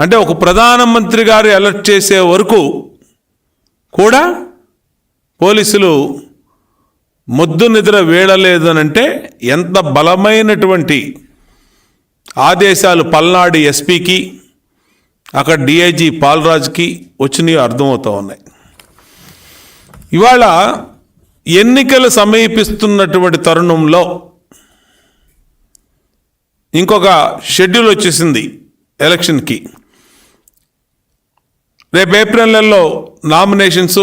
అంటే ఒక ప్రధానమంత్రి గారు అలర్ట్ చేసే వరకు కూడా పోలీసులు ముద్దు నిద్ర వీడలేదనంటే ఎంత బలమైనటువంటి ఆదేశాలు పల్నాడు ఎస్పీకి అక్కడ డిఐజీ పాలరాజ్కి వచ్చినాయో అర్థమవుతూ ఉన్నాయి. ఇవాళ ఎన్నికలు సమీపిస్తున్నటువంటి తరుణంలో ఇంకొక షెడ్యూల్ వచ్చేసింది ఎలక్షన్కి. రేపు ఏప్రిల్ నెలలో నామినేషన్స్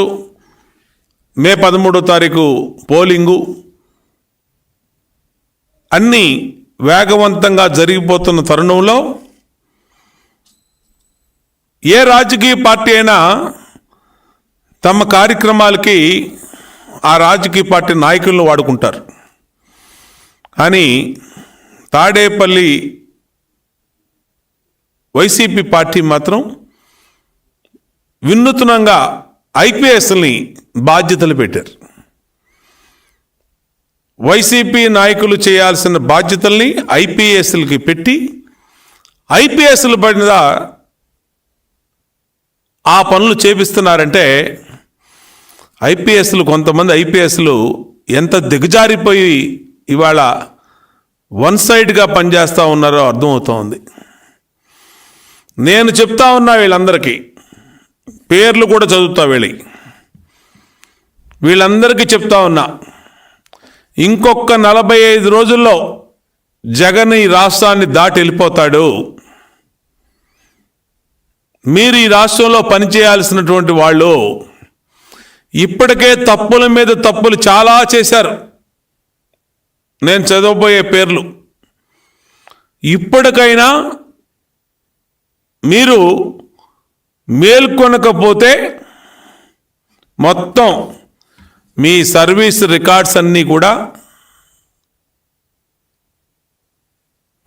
మే పదమూడో తారీఖు పోలింగు. అన్నీ వేగవంతంగా జరిగిపోతున్న తరుణంలో ఏ రాజకీయ పార్టీ అయినా తమ కార్యక్రమాలకి ఆ రాజకీయ పార్టీ నాయకులను వాడుకుంటారు. కానీ తాడేపల్లి వైసీపీ పార్టీ మాత్రం వినూత్నంగా ఐపీఎస్ని బాధ్యతలు పెట్టారు. వైసీపీ నాయకులు చేయాల్సిన బాధ్యతల్ని ఐపీఎస్లకి పెట్టి ఐపీఎస్ల పడిన ఆ పనులు చేపిస్తున్నారంటే ఐపీఎస్లు కొంతమంది ఐపీఎస్లు ఎంత దిగజారిపోయి ఇవాళ వన్ సైడ్గా పనిచేస్తూ ఉన్నారో అర్థమవుతోంది. నేను చెప్తా ఉన్నా వీళ్ళందరికీ పేర్లు కూడా చదువుతా వెళ్ళి. వీళ్ళందరికీ చెప్తా ఉన్నా ఇంకొక నలభై ఐదు రోజుల్లో జగన్ ఈ రాష్ట్రాన్ని దాటి వెళ్ళిపోతాడు. మీరు ఈ రాష్ట్రంలో పనిచేయాల్సినటువంటి వాళ్ళు ఇప్పటికే తప్పుల మీద తప్పులు చాలా చేశారు. నేను చదవబోయే పేర్లు. ఇప్పటికైనా మీరు మేల్కొనకపోతే మొత్తం మీ సర్వీస్ రికార్డ్స్ అన్నీ కూడా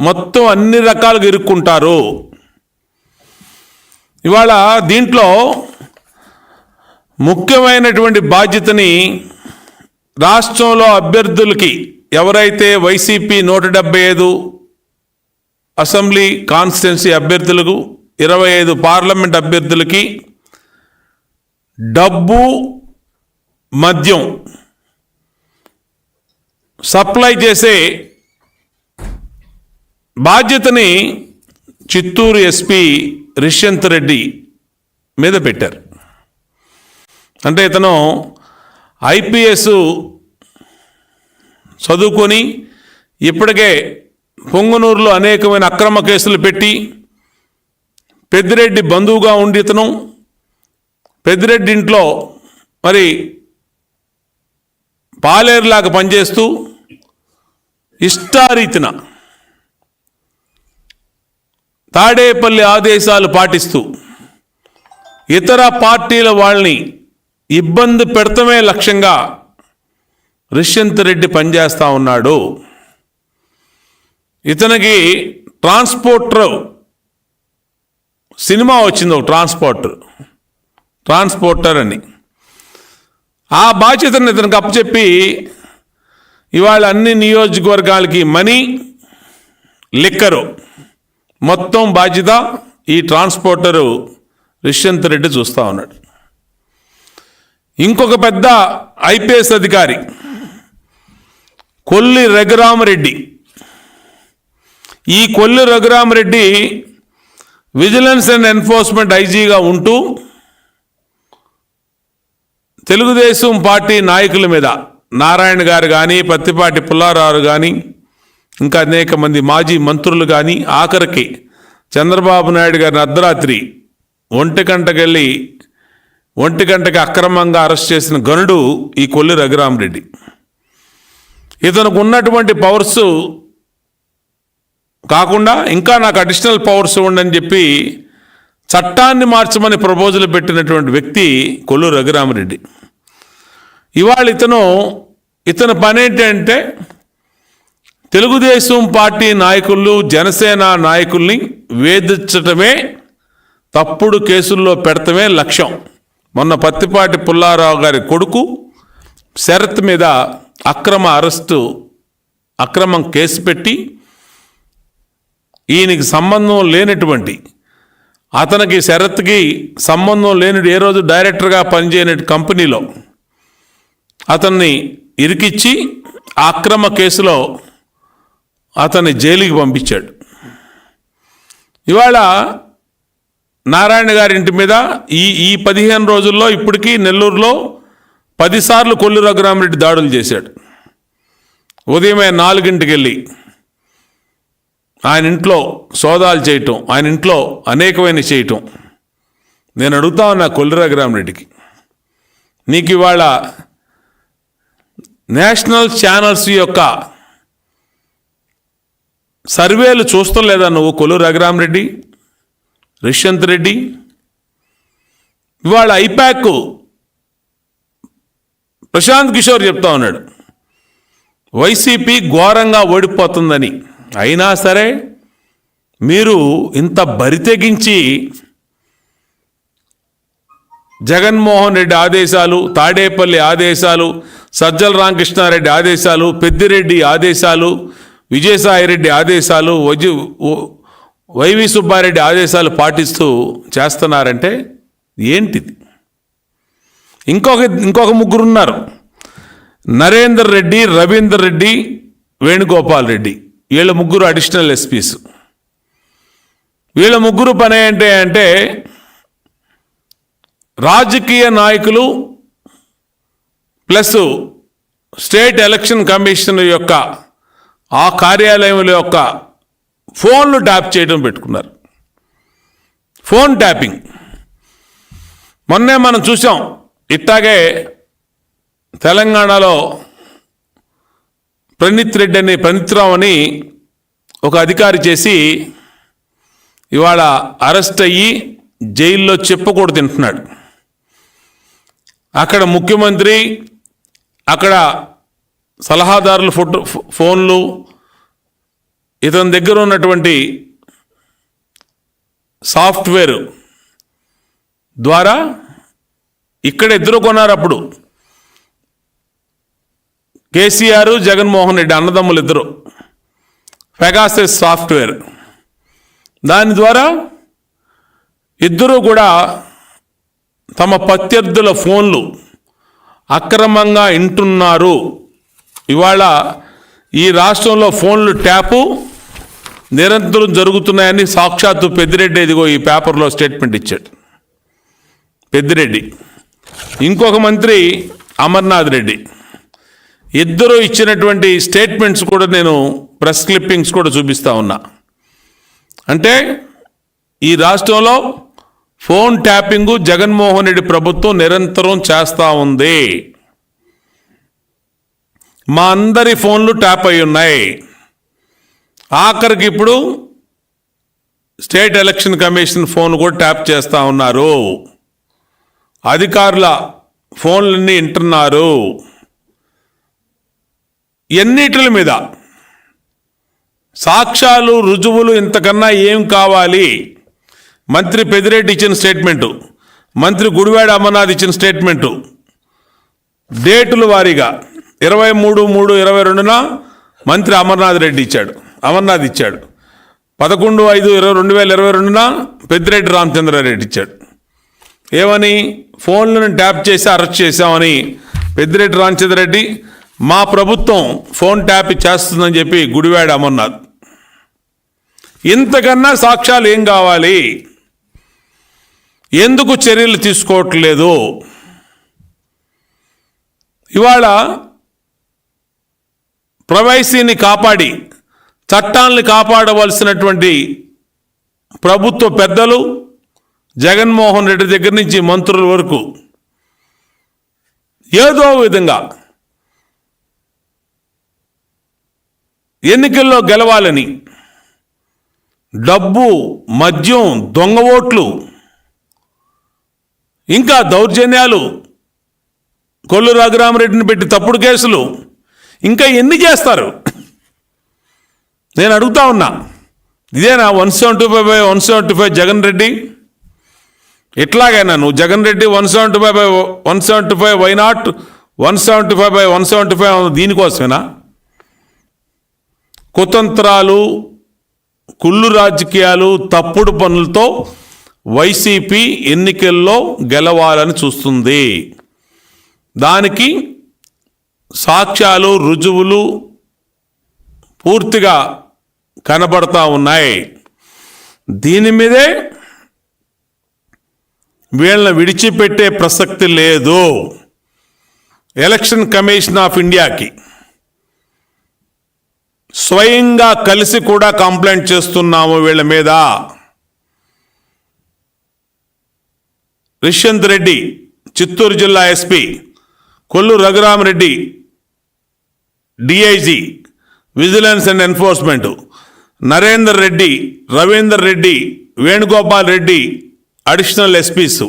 మొత్తం అన్ని రకాలుగా ఇరుక్కుంటారు. ఇవాళ దీంట్లో ముఖ్యమైనటువంటి బాధ్యతని రాష్ట్రంలో అభ్యర్థులకి ఎవరైతే వైసీపీ నూట డెబ్బై ఐదు అసెంబ్లీ కాన్స్టిట్యున్సీ అభ్యర్థులకు ఇరవై ఐదు పార్లమెంట్ అభ్యర్థులకి డబ్బు మద్యం సప్లై చేసే బాధ్యతని చిత్తూరు ఎస్పీ రిష్యంత్ రెడ్డి మీద పెట్టారు. అంటే ఇతను ఐపీఎస్ చదువుకొని ఇప్పటికే పొంగునూరులో అనేకమైన అక్రమ కేసులు పెట్టి పెద్దిరెడ్డి బంధువుగా ఉండి ఇతను పెద్దిరెడ్డి ఇంట్లో మరి పాలేరులాగా పనిచేస్తూ ఇష్టారీతిన తాడేపల్లి ఆదేశాలు పాటిస్తూ ఇతర పార్టీల వాళ్ళని ఇబ్బంది పెడతమే లక్ష్యంగా రిష్యంత్ రెడ్డి పనిచేస్తూ ఉన్నాడు. ఇతనికి ట్రాన్స్పోర్టర్ సినిమా వచ్చింది ఒక ట్రాన్స్పోర్టర్. ట్రాన్స్పోర్టర్ అని. ఆ బాధ్యతను ఇతనికి అప్పచెప్పి ఇవాళ అన్ని నియోజకవర్గాలకి మనీ లిక్కరు మొత్తం బాధ్యత ఈ ట్రాన్స్పోర్టరు రిష్యంత్ రెడ్డి చూస్తూ ఉన్నాడు. ఇంకొక పెద్ద ఐపీఎస్ అధికారి కొల్లి రఘురామరెడ్డి. ఈ Kolli Raghuramareddy vigilance and enforcement ఐజీగా ఉంటూ తెలుగుదేశం పార్టీ నాయకుల మీద నారాయణ గారు కానీ పత్తిపాటి పుల్లారావు కానీ ఇంకా అనేక మంది మాజీ మంత్రులు కానీ ఆఖరికి చంద్రబాబు నాయుడు గారిని అర్ధరాత్రి ఒంటి గంటకెళ్ళి ఒంటి గంటకి అక్రమంగా అరెస్ట్ చేసిన గనుడు ఈ కొల్లి రఘురామరెడ్డి ఇతనికి ఉన్నటువంటి పవర్స్ కాకుండా ఇంకా నాకు అడిషనల్ పవర్స్ ఉండని చెప్పి చట్టాన్ని మార్చమని ప్రపోజల్ పెట్టినటువంటి వ్యక్తి కొల్లు రఘురామరెడ్డి. ఇవాళ ఇతను ఇతని పని ఏంటంటే తెలుగుదేశం పార్టీ నాయకులు జనసేన నాయకుల్ని వేధించటమే తప్పుడు కేసుల్లో పెడతమే లక్ష్యం. మొన్న పత్తిపాటి పుల్లారావు గారి కొడుకు శరత్ మీద అక్రమ అరెస్టు అక్రమం కేసు పెట్టి ఈయనకి సంబంధం లేనటువంటి అతనికి శరత్కి సంబంధం లేని ఏ రోజు డైరెక్టర్గా పనిచేయని కంపెనీలో అతన్ని ఇరికిచ్చి అక్రమ కేసులో అతన్ని జైలుకి పంపించాడు. ఇవాళ నారాయణ గారి ఇంటి మీద ఈ ఈ పదిహేను రోజుల్లో ఇప్పటికీ నెల్లూరులో పదిసార్లు కొల్లు రఘురామరెడ్డి దాడులు చేశాడు. ఉదయమే నాలుగింటికి వెళ్ళి ఆయన ఇంట్లో సోదాలు చేయటం ఆయన ఇంట్లో అనేకమైన చేయటం. నేను అడుగుతా ఉన్నా కొల్లు రెడ్డికి. నీకు ఇవాళ నేషనల్ ఛానల్స్ యొక్క సర్వేలు చూస్తాం లేదా నువ్వు కొల్లు రఘురామరెడ్డి రిషంత్ రెడ్డి? ఇవాళ ఐపాక్ ప్రశాంత్ కిషోర్ చెప్తా ఉన్నాడు వైసీపీ ఘోరంగా ఓడిపోతుందని. అయినా సరే మీరు ఇంత బరితెగించి జగన్మోహన్ రెడ్డి ఆదేశాలు తాడేపల్లి ఆదేశాలు సజ్జల రామకృష్ణారెడ్డి ఆదేశాలు పెద్దిరెడ్డి ఆదేశాలు విజయసాయిరెడ్డి ఆదేశాలు వజు వైవి సుబ్బారెడ్డి ఆదేశాలు పాటిస్తూ చేస్తున్నారంటే ఏంటిది? ఇంకొక ఇంకొక ముగ్గురు ఉన్నారు నరేందర్ రెడ్డి రవీందర్ రెడ్డి వేణుగోపాల్ రెడ్డి. వీళ్ళ ముగ్గురు అడిషనల్ ఎస్పీస్ వీళ్ళ ముగ్గురు పని ఏంటి అంటే రాజకీయ నాయకులు ప్లస్ స్టేట్ ఎలక్షన్ కమిషన్ యొక్క ఆ కార్యాలయముల యొక్క ఫోన్లు ట్యాప్ చేయడం పెట్టుకున్నారు. Phone tapping. మొన్నే మనం చూసాం ఇట్టాగే తెలంగాణలో ప్రణీత్ రెడ్డి అనే ప్రణీత్రావు అని ఒక అధికారి చేసి ఇవాళ అరెస్ట్ అయ్యి జైల్లో చెప్పకూడదు తింటున్నాడు. అక్కడ ముఖ్యమంత్రి అక్కడ సలహాదారుల ఫోటో ఫోన్లు ఇతని దగ్గర ఉన్నటువంటి సాఫ్ట్వేర్ ద్వారా ఇక్కడ ఇద్దరు కొన్నారు అప్పుడు. కేసీఆర్ జగన్మోహన్ రెడ్డి అన్నదమ్ములు ఇద్దరు పెగాసెస్ సాఫ్ట్వేర్. దాని ద్వారా ఇద్దరూ కూడా తమ ప్రత్యర్థుల ఫోన్లు అక్రమంగా వింటున్నారు ఇవాళ ఈ రాష్ట్రంలో ఫోన్లు ట్యాపు నిరంతరం జరుగుతున్నాయని సాక్షాత్తు పెద్దిరెడ్డి ఇదిగో ఈ పేపర్లో స్టేట్మెంట్ ఇచ్చాడు. పెద్దిరెడ్డి. ఇంకొక మంత్రి అమర్నాథ్ రెడ్డి. ఇద్దరు ఇచ్చినటువంటి స్టేట్మెంట్స్ కూడా నేను ప్రెస్ క్లిప్పింగ్స్ కూడా చూపిస్తా ఉన్నా. అంటే ఈ రాష్ట్రంలో ఫోన్ ట్యాపింగు జగన్మోహన్ రెడ్డి ప్రభుత్వం నిరంతరం చేస్తూ ఉంది. మా అందరి ఫోన్లు ట్యాప్ అయి ఉన్నాయి. ఆఖరికి ఇప్పుడు స్టేట్ ఎలక్షన్ కమిషన్ ఫోన్ కూడా ట్యాప్ చేస్తూ ఉన్నారు. అధికారుల ఫోన్లన్నీ వింటున్నారు. ఎన్నిటిల మీద? సాక్ష్యాలు రుజువులు ఇంతకన్నా ఏం కావాలి? మంత్రి పెదిరెడ్డి ఇచ్చిన స్టేట్మెంటు మంత్రి గుడివాడ అమర్నాథ్ ఇచ్చిన స్టేట్మెంటు డేటుల వారీగా ఇరవై మూడు మూడు ఇరవై రెండున మంత్రి అమర్నాథ్ రెడ్డి ఇచ్చాడు అమర్నాథ్ ఇచ్చాడు. పదకొండు ఐదు ఇరవై రెండు వేల ఇరవై రెండున పెద్దిరెడ్డి రామచంద్రారెడ్డి ఇచ్చాడు. ఏమని? ఫోన్లను ట్యాప్ చేసి అరెస్ట్ చేశామని పెద్దిరెడ్డి రామచంద్రరెడ్డి మా ప్రభుత్వం ఫోన్ ట్యాప్ చేస్తుందని చెప్పి గుడివాడ అమర్నాథ్. ఇంతకన్నా సాక్ష్యాలు ఏం కావాలి? ఎందుకు చర్యలు తీసుకోవట్లేదు? ఇవాళ ప్రవైసీని కాపాడి చట్టాలను కాపాడవలసినటువంటి ప్రభుత్వ పెద్దలు జగన్మోహన్ రెడ్డి దగ్గర నుంచి మంత్రుల వరకు ఏదో విధంగా ఎన్నికల్లో గెలవాలని. డబ్బు మద్యం దొంగ ఓట్లు ఇంకా దౌర్జన్యాలు కొల్లు రఘురామరెడ్డిని పెట్టి తప్పుడు కేసులు ఇంకా ఎన్ని చేస్తారు? నేను అడుగుతా ఉన్నా. ఇదేనా one seventy five by one seventy five Jagan Reddy? ఎట్లాగైనా నువ్వు Jagan Reddy one seventy five by one seventy five why not one seventy five by one seventy five దీనికోసమేనా? కుతంత్రాలు కుళ్ళు రాజకీయాలు తప్పుడు పనులతో వైసీపీ ఎన్నికల్లో గెలవాలని చూస్తుంది. దానికి సాక్ష్యాలు రుజువులు పూర్తిగా కనబడతా ఉన్నాయి. దీని మీదే వీళ్ళని విడిచిపెట్టే ప్రసక్తి లేదు. ఎలక్షన్ కమిషన్ ఆఫ్ ఇండియాకి. స్వయంగా కలిసి కూడా కంప్లైంట్ చేస్తున్నాము వీళ్ళ మీద. రిష్యంత్ రెడ్డి చిత్తూరు జిల్లా SP Kollu Raghuramareddy DIG vigilance and enforcement Narender Reddy Ravinder Reddy Venugopal Reddy additional SPs.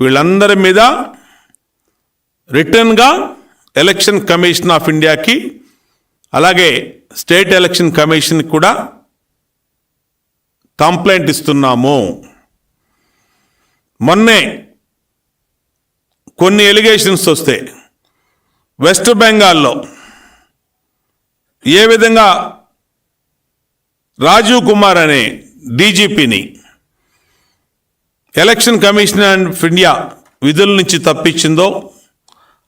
వీళ్ళందరి మీద రిటర్న్గా ఎలక్షన్ కమిషన్ ఆఫ్ ఇండియాకి అలాగే స్టేట్ ఎలక్షన్ కమిషన్ కూడా కంప్లైంట్ ఇస్తున్నాము. మొన్నే కొన్ని ఎలిగేషన్స్ వస్తే వెస్ట్ బెంగాల్లో ఏ విధంగా రాజీవ్ కుమార్ అనే డీజీపీని ఎలక్షన్ కమిషన్ ఆఫ్ ఇండియా విధుల నుంచి తప్పించిందో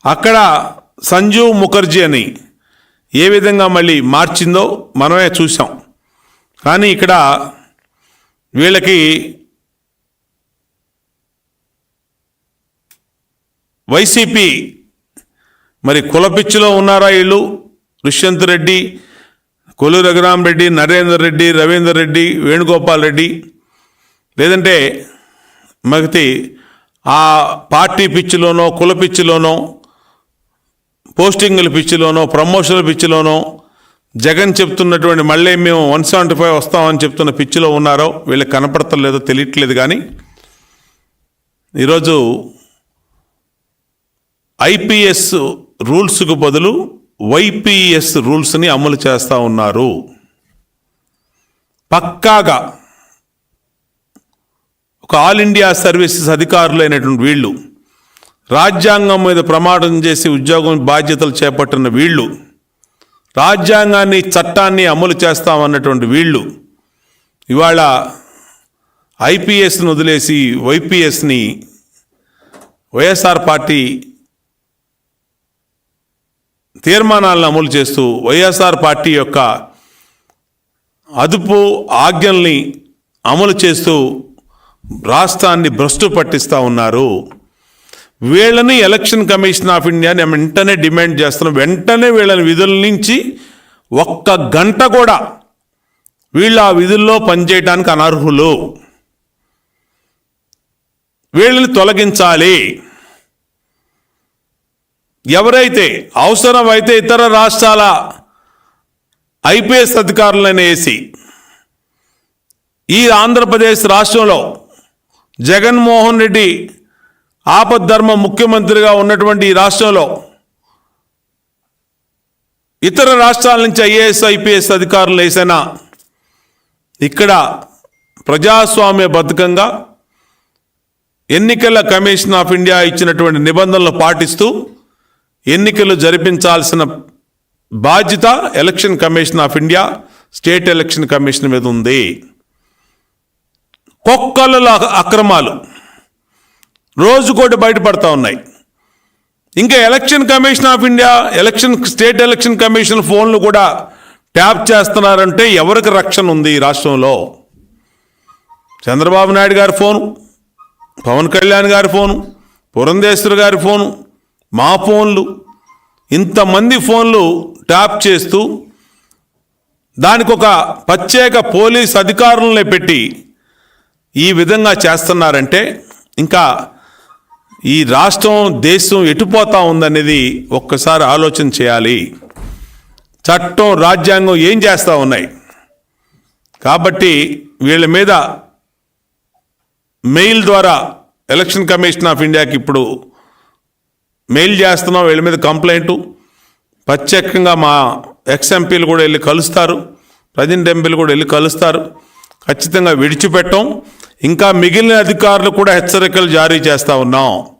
అక్కడ సంజీవ్ ముఖర్జీ అని ఏ విధంగా మళ్ళీ మార్చిందో మనమే చూసాం కానీ ఇక్కడ వీళ్ళకి వైసీపీ మరి కులపిచ్చిలో ఉన్నారా వీళ్ళు? దుష్యంత్ రెడ్డి కొలు రఘురామ్ రెడ్డి నరేందర్ రెడ్డి రవీందర్ రెడ్డి వేణుగోపాల్ రెడ్డి. లేదంటే మగతి ఆ పార్టీ పిచ్చిలోనో కుల పిచ్చిలోనో పోస్టింగ్ల పిచ్చిలోనో ప్రమోషన్ల పిచ్చిలోనో జగన్ చెప్తున్నటువంటి మళ్ళీ మేము వన్ సెవెంటీ ఫైవ్ వస్తామని చెప్తున్న పిచ్చిలో ఉన్నారో వీళ్ళకి కనపడతలేదో తెలియట్లేదు కానీ ఈరోజు ఐపీఎస్ రూల్స్కు బదులు వైపీఎస్ రూల్స్ని అమలు చేస్తూ ఉన్నారు. పక్కాగా ఒక ఆల్ ఇండియా సర్వీసెస్ అధికారులైనటువంటి వీళ్ళు రాజ్యాంగం మీద ప్రమాణం చేసి ఉద్యోగం బాధ్యతలు చేపట్టిన వీళ్ళు రాజ్యాంగాన్ని చట్టాన్ని అమలు చేస్తామన్నటువంటి వీళ్ళు ఇవాళ ఐపీఎస్ను వదిలేసి వైపీఎస్ని వైఎస్ఆర్ పార్టీ తీర్మానాలను అమలు చేస్తూ వైఎస్ఆర్ పార్టీ యొక్క అదుపు ఆజ్ఞల్ని అమలు చేస్తూ రాష్ట్రాన్ని భ్రష్టు పట్టిస్తూ ఉన్నారు. వీళ్ళని ఎలక్షన్ కమిషన్ ఆఫ్ ఇండియాని వెంటనే డిమాండ్ చేస్తున్నాం. వెంటనే వీళ్ళని విధుల నుంచి ఒక్క గంట కూడా వీళ్ళు ఆ విధుల్లో పనిచేయడానికి అనర్హులు. వీళ్ళని తొలగించాలి. ఎవరైతే అవసరమైతే ఇతర రాష్ట్రాల ఐపీఎస్ అధికారులనేసి ఈ ఆంధ్రప్రదేశ్ రాష్ట్రంలో జగన్మోహన్ రెడ్డి ఆపద్ధర్మ ముఖ్యమంత్రిగా ఉన్నటువంటి ఈ రాష్ట్రంలో ఇతర రాష్ట్రాల నుంచి ఐఏఎస్ ఐపీఎస్ అధికారులు వేసినా ఇక్కడ ప్రజాస్వామ్య బద్ధకంగా ఎన్నికల కమిషన్ ఆఫ్ ఇండియా ఇచ్చినటువంటి నిబంధనలు పాటిస్తూ ఎన్నికలు జరిపించాల్సిన బాధ్యత election commission of India state election commission మీద ఉంది. కుక్కల అక్రమాలు. రోజుకోటి బయటపడతా ఉన్నాయి. ఇంకా election commission of India election state election commission ఫోన్లు కూడా ట్యాప్ చేస్తున్నారంటే ఎవరికి రక్షణ ఉంది ఈ రాష్ట్రంలో? చంద్రబాబు నాయుడు గారి ఫోను పవన్ కళ్యాణ్ గారి ఫోను పురంధేశ్వర్ గారి ఫోను మా ఫోన్లు ఇంతమంది ఫోన్లు ట్యాప్ చేస్తూ దానికి ఒక ప్రత్యేక పోలీస్ అధికారులనే పెట్టి ఈ విధంగా చేస్తున్నారంటే ఇంకా ఈ రాష్ట్రం దేశం ఎటుపోతా ఉందనేది ఒక్కసారి ఆలోచన చేయాలి. చట్టం రాజ్యాంగం ఏం చేస్తూ ఉన్నాయి? కాబట్టి వీళ్ళ మీద మెయిల్ ద్వారా ఎలక్షన్ కమిషన్ ఆఫ్ ఇండియాకి ఇప్పుడు మెయిల్ చేస్తున్నాం. వీళ్ళ మీద కంప్లైంట్. ప్రత్యేకంగా మా ఎక్స్ ఎంపీలు కూడా వెళ్ళి కలుస్తారు. ప్రజెంట్ ఎంపీలు కూడా వెళ్ళి కలుస్తారు. ఖచ్చితంగా విడిచిపెట్టం. ఇంకా మిగిలిన అధికారులు కూడా హెచ్చరికలు జారీ చేస్తూ ఉన్నాం.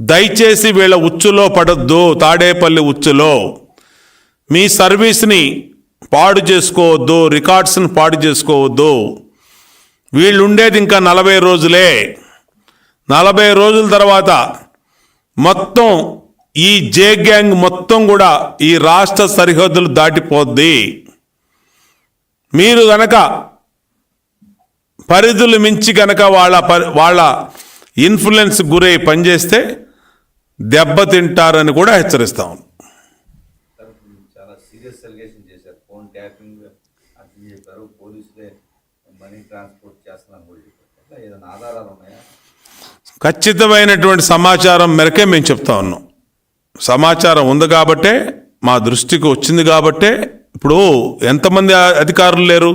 దయచేసి వీళ్ళ ఉచ్చులో పడొద్దు తాడేపల్లి ఉచ్చులో. మీ సర్వీస్ని పాడు చేసుకోవద్దు రికార్డ్స్ని పాడు చేసుకోవద్దు. వీళ్ళు ఉండేది ఇంకా నలభై రోజులే. నలభై రోజుల తర్వాత మొత్తం ఈ జే గ్యాంగ్ మొత్తం కూడా ఈ రాష్ట్ర సరిహద్దులు దాటిపోద్ది. మీరు గనక పరిధులు మించి గనక వాళ్ళ వాళ్ళ ఇన్ఫ్లుయెన్స్ గురై పనిచేస్తే దెబ్బతింటారని కూడా హెచ్చరిస్తాం ఖచ్చితమైనటువంటి సమాచారం మేరకే మేము చెప్తా ఉన్నాం. సమాచారం ఉంది కాబట్టే మా దృష్టికి వచ్చింది కాబట్టే ఇప్పుడు ఎంతమంది అధికారులు లేరు?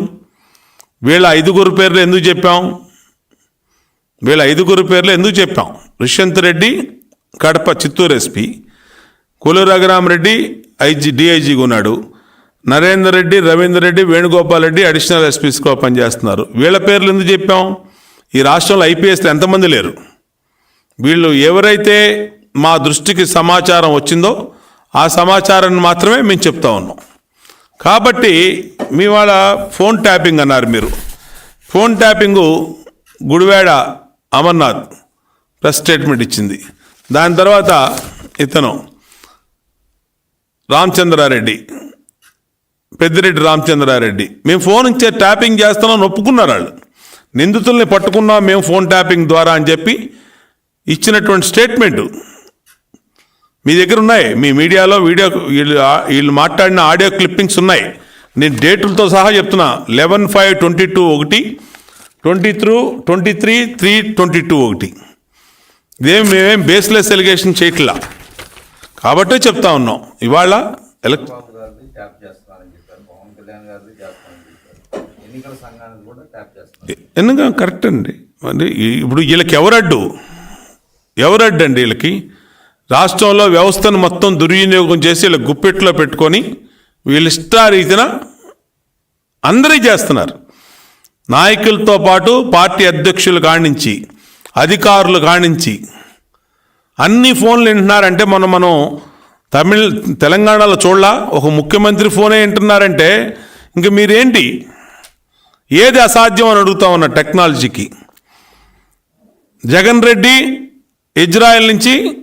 వీళ్ళ ఐదుగురు పేర్లు ఎందుకు చెప్పాం? వీళ్ళ ఐదుగురు పేర్లు ఎందుకు చెప్పాం? రిషంత్ రెడ్డి కడప చిత్తూరు ఎస్పీ కొలు రఘురామరెడ్డి ఐజీ డిఐజీగా ఉన్నాడు. నరేందర్ రెడ్డి రవీందర్ రెడ్డి వేణుగోపాల్ రెడ్డి అడిషనల్ ఎస్పీస్గా పనిచేస్తున్నారు. వీళ్ళ పేర్లు ఎందుకు చెప్పాం? ఈ రాష్ట్రంలో ఐపీఎస్లు ఎంతమంది లేరు? వీళ్ళు ఎవరైతే మా దృష్టికి సమాచారం వచ్చిందో ఆ సమాచారాన్ని మాత్రమే మేము చెప్తా ఉన్నాం. కాబట్టి మీ వాళ్ళ ఫోన్ ట్యాపింగ్ అన్నారు మీరు. Phone tapping Gudivada Amarnath press statement ఇచ్చింది. దాని తర్వాత ఇతను రామచంద్రారెడ్డి పెద్దిరెడ్డి రామచంద్రారెడ్డి. మేము ఫోన్ ఇచ్చే ట్యాపింగ్ చేస్తున్నాం ఒప్పుకున్నారు వాళ్ళు. నిందితుల్ని పట్టుకున్నాం మేము ఫోన్ ట్యాపింగ్ ద్వారా అని చెప్పి ఇచ్చినటువంటి స్టేట్మెంటు మీ దగ్గర ఉన్నాయి. మీ మీడియాలో వీడియో వీళ్ళు వీళ్ళు మాట్లాడిన ఆడియో క్లిప్పింగ్స్ ఉన్నాయి. నేను డేట్లతో సహా చెప్తున్నా. లెవెన్ ఫైవ్ ట్వంటీ టూ ఒకటి twenty through twenty three three twenty two ఒకటి. ఇదేం మేమేం బేస్లెస్ ఎలిగేషన్ చేయట్లా? కాబట్టే చెప్తా ఉన్నాం. ఇవాళ ఎలక్ ఎందుకు? కరెక్ట్ అండి. మరి ఈ- ఇప్పుడు వీళ్ళకి ఎవరడ్డు? ఎవరడ్డు అండి వీళ్ళకి? రాష్ట్రంలో వ్యవస్థను మొత్తం దుర్వినియోగం చేసి వీళ్ళ గుప్పెట్లో పెట్టుకొని వీళ్ళ ఇష్టారీతిన అందరూ చేస్తున్నారు. నాయకులతో పాటు పార్టీ అధ్యక్షులు కానించి అధికారులు కానించి అన్ని ఫోన్లు వింటున్నారంటే మనం మనం తమిళ తెలంగాణలో చూడలా ఒక ముఖ్యమంత్రి ఫోనే వింటున్నారంటే ఇంక మీరేంటి? ఏది అసాధ్యం అని అడుగుతా ఉన్న టెక్నాలజీకి. జగన్ రెడ్డి ఇజ్రాయెల్ నుంచి